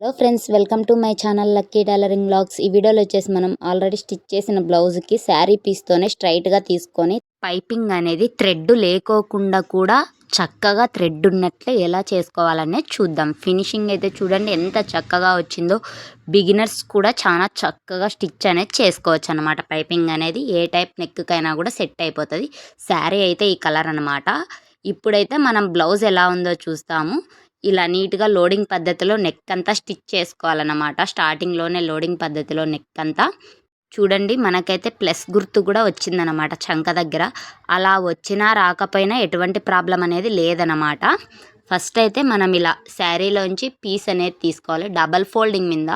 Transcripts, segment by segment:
Hello friends welcome to my channel lucky tailoring blogs ఈ వీడియోలో వచ్చేసి మనం ఆల్రెడీ స్టిచ్ చేసిన బ్లౌజ్కి శారీ పీస్తోనే స్ట్రైట్గా తీసుకొని పైపింగ్ అనేది థ్రెడ్ లేకోకుండా కూడా చక్కగా థ్రెడ్ ఉన్నట్లే ఎలా చేసుకోవాలనే చూద్దాం. ఫినిషింగ్ అయితే చూడండి ఎంత చక్కగా వచ్చిందో. బిగినర్స్ కూడా చాలా చక్కగా స్టిచ్ అనేది చేసుకోవచ్చు అనమాట పైపింగ్ అనేది ఏ టైప్ నెక్కైనా కూడా సెట్ అయిపోతుంది. శారీ అయితే ఈ కలర్ అనమాట ఇప్పుడైతే మనం బ్లౌజ్ ఎలా ఉందో చూస్తాము. ఇలా నీట్గా లోడింగ్ పద్ధతిలో నెక్ అంతా స్టిచ్ చేసుకోవాలన్నమాట. స్టార్టింగ్లోనే లోడింగ్ పద్ధతిలో నెక్ అంతా. చూడండి మనకైతే ప్లస్ గుర్తు కూడా వచ్చిందనమాట చంక దగ్గర. అలా వచ్చినా రాకపోయినా ఎటువంటి ప్రాబ్లం అనేది లేదనమాట ఫస్ట్ అయితే మనం ఇలా శారీలోంచి పీస్ అనేది తీసుకోవాలి. డబల్ ఫోల్డింగ్ మీద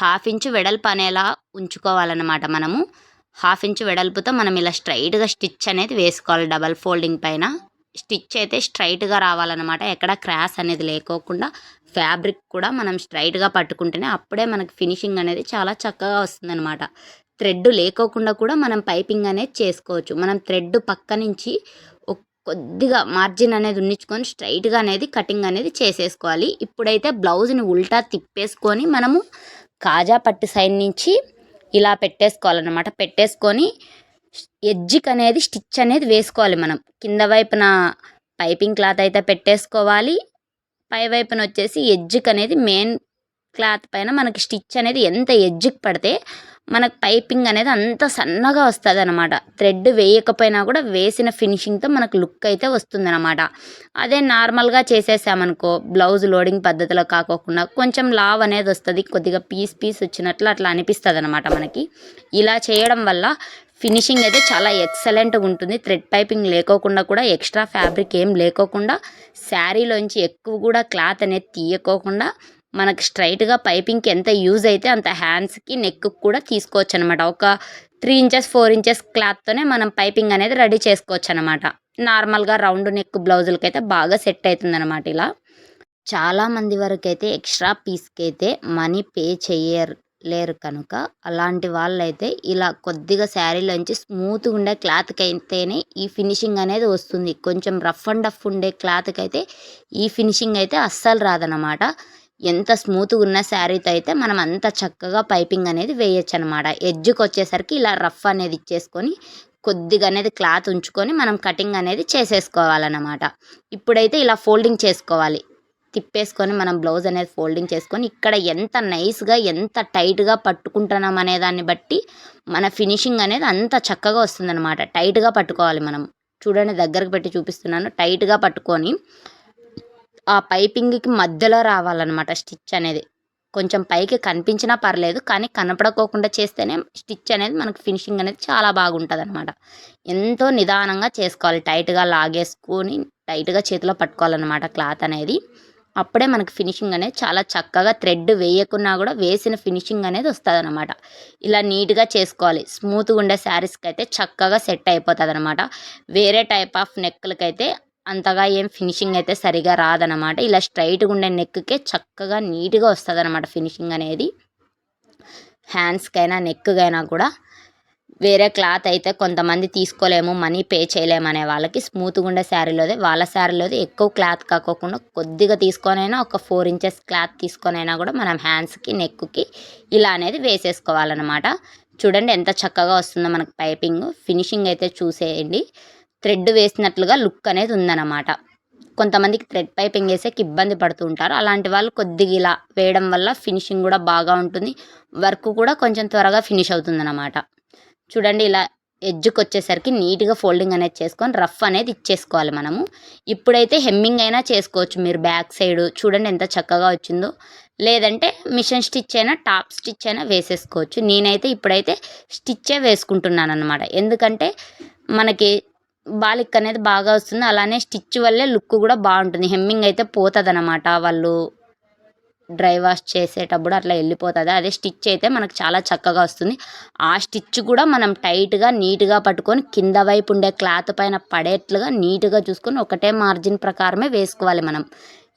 హాఫ్ ఇంచు వెడల్పు అనేలా ఉంచుకోవాలన్నమాట మనము. హాఫ్ ఇంచు వెడల్పుతో మనం ఇలా స్ట్రైట్గా స్టిచ్ అనేది వేసుకోవాలి డబల్ ఫోల్డింగ్ పైన. స్టిచ్ అయితే స్ట్రైట్గా రావాలన్నమాట. ఎక్కడ క్రాస్ అనేది లేకోకుండా ఫ్యాబ్రిక్ కూడా మనం స్ట్రైట్గా పట్టుకుంటేనే అప్పుడే మనకి ఫినిషింగ్ అనేది చాలా చక్కగా వస్తుందన్నమాట. థ్రెడ్ లేకోకుండా కూడా మనం పైపింగ్ అనేది చేసుకోవచ్చు. మనం థ్రెడ్ పక్క నుంచి కొద్దిగా మార్జిన్ అనేది ఉన్నించుకొని స్ట్రైట్గా అనేది కటింగ్ అనేది చేసేసుకోవాలి. ఇప్పుడైతే బ్లౌజ్ని ఉల్టా తిప్పేసుకొని మనము కాజా పట్టు సైడ్ నుంచి ఇలా పెట్టేసుకోవాలన్నమాట. పెట్టేసుకొని ఎడ్జిక్ అనేది స్టిచ్ అనేది వేసుకోవాలి మనం. కింద వైపున పైపింగ్ క్లాత్ అయితే పెట్టేసుకోవాలి. పై వైపున వచ్చేసి ఎడ్జ్కి అనేది మెయిన్ క్లాత్ పైన మనకి స్టిచ్ అనేది ఎంత ఎడ్జిక్ పడితే మనకు పైపింగ్ అనేది అంత సన్నగా వస్తుంది అనమాట థ్రెడ్ వేయకపోయినా కూడా వేసిన ఫినిషింగ్తో మనకు లుక్ అయితే వస్తుందన్నమాట. అదే నార్మల్గా చేసేసామనుకో బ్లౌజ్ లోడింగ్ పద్ధతిలో కాకోకుండా కొంచెం లావ్ అనేది వస్తుంది కొద్దిగా పీస్ పీస్ వచ్చినట్లు అట్లా అనిపిస్తుంది అనమాట మనకి. ఇలా చేయడం వల్ల ఫినిషింగ్ అయితే చాలా ఎక్సలెంట్గా ఉంటుంది. థ్రెడ్ పైపింగ్ లేకోకుండా కూడా ఎక్స్ట్రా ఫ్యాబ్రిక్ ఏం లేకోకుండా శారీలోంచి ఎక్కువ కూడా క్లాత్ అనేది తీయకోకుండా మనకి స్ట్రైట్గా పైపింగ్కి ఎంత యూజ్ అయితే అంత హ్యాండ్స్కి నెక్కి కూడా తీసుకోవచ్చు అనమాట ఒక త్రీ ఇంచెస్ ఫోర్ ఇంచెస్ క్లాత్తోనే మనం పైపింగ్ అనేది రెడీ చేసుకోవచ్చు అనమాట నార్మల్గా రౌండ్ నెక్ బ్లౌజులకి అయితే బాగా సెట్ అవుతుంది అనమాట ఇలా. చాలామంది వరకు అయితే ఎక్స్ట్రా పీస్కి అయితే మనీ పే చేయరు లేరు కనుక అలాంటి వాళ్ళైతే ఇలా కొద్దిగా శారీలోంచి స్మూత్గా ఉండే క్లాత్కి అయితేనే ఈ ఫినిషింగ్ అనేది వస్తుంది. కొంచెం రఫ్ అండ్ డఫ్ ఉండే క్లాత్కి అయితే ఈ ఫినిషింగ్ అయితే అస్సలు రాదనమాట. ఎంత స్మూత్గా ఉన్న శారీతో అయితే మనం అంత చక్కగా పైపింగ్ అనేది వేయచ్చు అనమాట ఎడ్జ్కి వచ్చేసరికి ఇలా రఫ్ అనేది ఇచ్చేసుకొని కొద్దిగా అనేది క్లాత్ ఉంచుకొని మనం కటింగ్ అనేది చేసేసుకోవాలన్నమాట ఇప్పుడైతే ఇలా ఫోల్డింగ్ చేసుకోవాలి. తిప్పేసుకొని మనం బ్లౌజ్ అనేది ఫోల్డింగ్ చేసుకొని ఇక్కడ ఎంత నైస్గా ఎంత టైట్గా పట్టుకుంటున్నాం అనే దాన్ని బట్టి మన ఫినిషింగ్ అనేది అంత చక్కగా వస్తుందన్నమాట టైట్గా పట్టుకోవాలి మనం. చూడండి దగ్గరకు పెట్టి చూపిస్తున్నాను. టైట్గా పట్టుకొని ఆ పైపింగ్కి మధ్యలో రావాలన్నమాట స్టిచ్ అనేది. కొంచెం పైకి కనిపించినా పర్లేదు కానీ కనపడకోకుండా చేస్తేనే స్టిచ్ అనేది మనకు ఫినిషింగ్ అనేది చాలా బాగుంటుంది అనమాట ఎంతో నిదానంగా చేసుకోవాలి టైట్గా లాగేసుకొని టైట్గా చేతిలో పట్టుకోవాలన్నమాట క్లాత్ అనేది. అప్పుడే మనకు ఫినిషింగ్ అనేది చాలా చక్కగా థ్రెడ్ వేయకున్నా కూడా వేసిన ఫినిషింగ్ అనేది వస్తుంది అనమాట ఇలా నీట్గా చేసుకోవాలి. స్మూత్గా ఉండే శారీస్కి అయితే చక్కగా సెట్ అయిపోతుంది అనమాట వేరే టైప్ ఆఫ్ నెక్లకైతే అంతగా ఏం ఫినిషింగ్ అయితే సరిగా రాదనమాట ఇలా స్ట్రైట్గా ఉండే నెక్కే చక్కగా నీట్గా వస్తుంది అనమాట ఫినిషింగ్ అనేది హ్యాండ్స్కైనా నెక్కైనా కూడా వేరే క్లాత్ అయితే కొంతమంది తీసుకోలేము మనీ పే చేయలేము అనే వాళ్ళకి స్మూత్గా ఉండే శారీలోదే వాళ్ళ శారీలోది ఎక్కువ క్లాత్ కాకోకుండా కొద్దిగా తీసుకొనైనా ఒక ఫోర్ ఇంచెస్ క్లాత్ తీసుకొనైనా కూడా మనం హ్యాండ్స్కి నెక్కి ఇలా అనేది వేసేసుకోవాలన్నమాట. చూడండి ఎంత చక్కగా వస్తుందో మనకు పైపింగ్ ఫినిషింగ్ అయితే చూసేయండి. థ్రెడ్ వేసినట్లుగా లుక్ అనేది ఉందన్నమాట. కొంతమందికి థ్రెడ్ పైపింగ్ వేసేకి ఇబ్బంది పడుతూ ఉంటారు. అలాంటి వాళ్ళు కొద్దిగా ఇలా వేయడం వల్ల ఫినిషింగ్ కూడా బాగా ఉంటుంది. వర్క్ కూడా కొంచెం త్వరగా ఫినిష్ అవుతుందన్నమాట. చూడండి ఇలా ఎడ్జ్కి వచ్చేసరికి నీట్గా ఫోల్డింగ్ అనేది చేసుకొని రఫ్ అనేది ఇచ్చేసుకోవాలి మనము. ఇప్పుడైతే హెమ్మింగ్ అయినా చేసుకోవచ్చు. మీరు బ్యాక్ సైడ్ చూడండి ఎంత చక్కగా వచ్చిందో. లేదంటే మిషన్ స్టిచ్ అయినా టాప్ స్టిచ్ అయినా వేసేసుకోవచ్చు. నేనైతే ఇప్పుడైతే స్టిచ్చే వేసుకుంటున్నాను అనమాట ఎందుకంటే మనకి బాలిక్ అనేది బాగా వస్తుంది. అలానే స్టిచ్ వల్లే లుక్ కూడా బాగుంటుంది. హెమ్మింగ్ అయితే పోతుంది అనమాట వాళ్ళు. డ్రై వాష్ చేసేటప్పుడు అట్లా వెళ్ళిపోతుంది. అదే స్టిచ్ అయితే మనకు చాలా చక్కగా వస్తుంది. ఆ స్టిచ్ కూడా మనం టైట్గా నీట్గా పట్టుకొని కింద వైపు ఉండే క్లాత్ పైన పడేట్లుగా నీట్గా చూసుకొని ఒకటే మార్జిన్ ప్రకారమే వేసుకోవాలి మనం.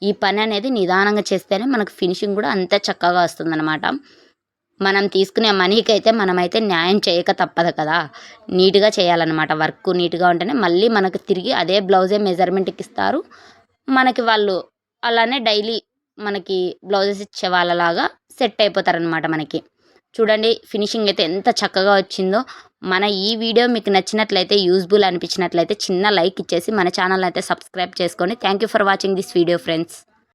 ఈ పని అనేది నిదానంగా చేస్తేనే మనకు ఫినిషింగ్ కూడా అంతే చక్కగా వస్తుందన్నమాట. మనం తీసుకునే మనీకి అయితే మనమైతే న్యాయం చేయక తప్పదు కదా. నీట్గా చేయాలన్నమాట. వర్క్ నీట్గా ఉంటేనే మళ్ళీ మనకు తిరిగి అదే బ్లౌజే మెజర్మెంట్కి ఇస్తారు. మనకి వాళ్ళు అలానే డైలీ మనకి బ్లౌజెస్ ఇచ్చే వాళ్ళలాగా సెట్ అయిపోతారనమాట మనకి. చూడండి ఫినిషింగ్ అయితే ఎంత చక్కగా వచ్చిందో. మన ఈ వీడియో మీకు నచ్చినట్లయితే యూస్ఫుల్ అనిపించినట్లయితే చిన్న లైక్ ఇచ్చేసి మన ఛానల్ అయితే సబ్స్క్రైబ్ చేసుకోండి thank you for watching this video friends.